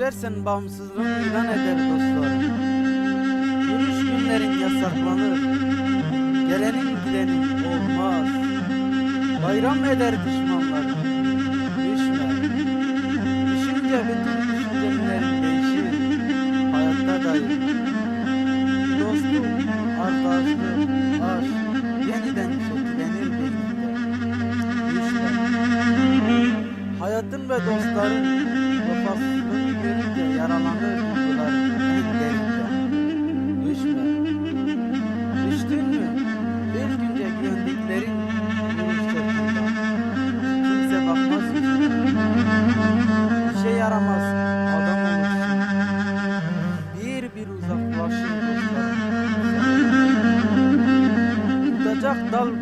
Yarın bağımsızlığını ilan eder dostlarım. Yürüyüş günlerin yasaklanır. Gelenin gidenin olmaz. Bayram eder düşmanlar. Düşme. Düşünce bütün düşüncelerin değişir. Hayatta dair. Dostluk, arkadaşlık, aşk yeniden şekillenir beyninde. Düşme. Hayatın ve dostların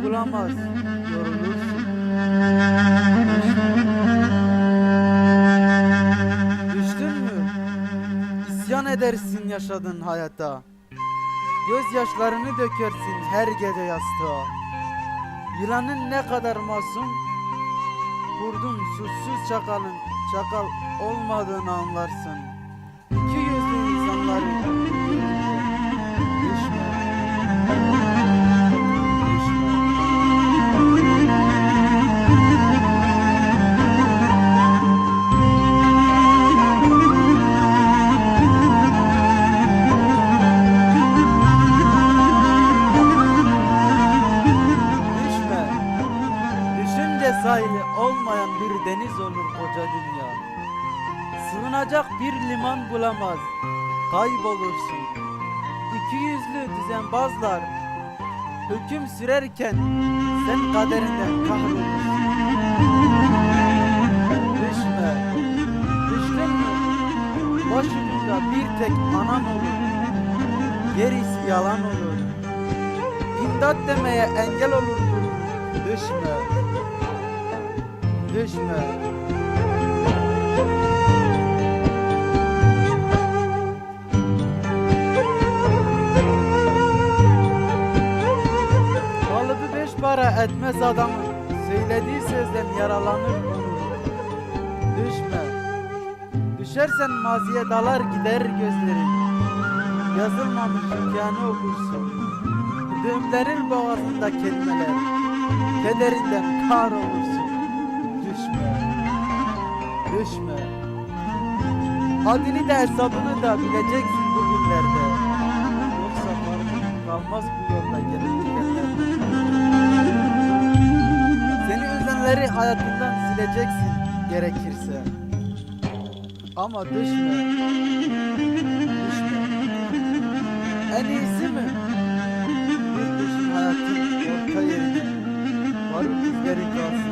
Bulamaz yorulursun. Düştün mü? İsyan edersin yaşadığın hayata. Gözyaşlarını dökersin her gece yastığa. Yılanın ne kadar masum, kurdun suçsuz çakalın çakal olmadığını anlarsın. İki yüzlü insanları bir deniz olur koca dünya. Sığınacak bir liman bulamaz. Kaybolursun. İki yüzlü düzenbazlar hüküm sürerken sen kaderinden kahrolursun. Düşme. Düştün mü? Başucunda bir tek anan olur. Gerisi yalan olur. İmdat demeye engel olur Düşme. Düşme. Kalıbı beş para etmez adamın Söylediği sözden yaralanır gurur Düşme. Düşersen maziye dalar gider gözlerin Yazılmamış hikâni okursun. Düğümlerin boğazında kelimeler Kederinden kar olursun Düşme. Düşme. Adını da hesabını da bileceksin bugünlerde Yoksa farkın kalmaz bu yolda gelip gidenler Seni üzenleri hayatından sileceksin gerekirse. Ama düşme. Düşme. En iyisi mi? Bir düşün hayatın orta yerine izleri kalsın